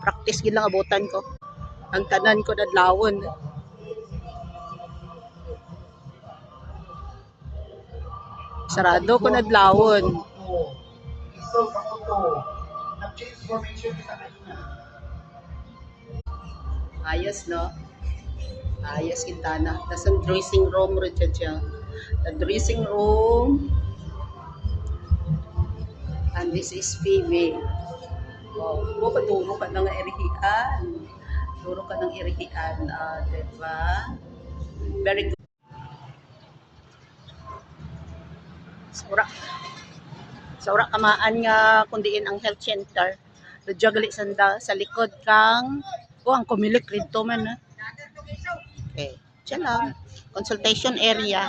Practice gid lang abutan ko. Ang tanan ko nadlawon. Sarado ko nadlawon. Kanina. Ayos, no? Ayos Quintana. Tapos ang dressing room rin. The dressing room. And this is female. Oh, turo ka ng irihian. Turo ka ng irihian. Ah, diba? Very good. Sura. Sura kamaan nga kundiin ang health center. Radyo gali sanda sa likod kang Oh, ang kumilik rito man. ah. Okay. Diyan lang. Consultation area.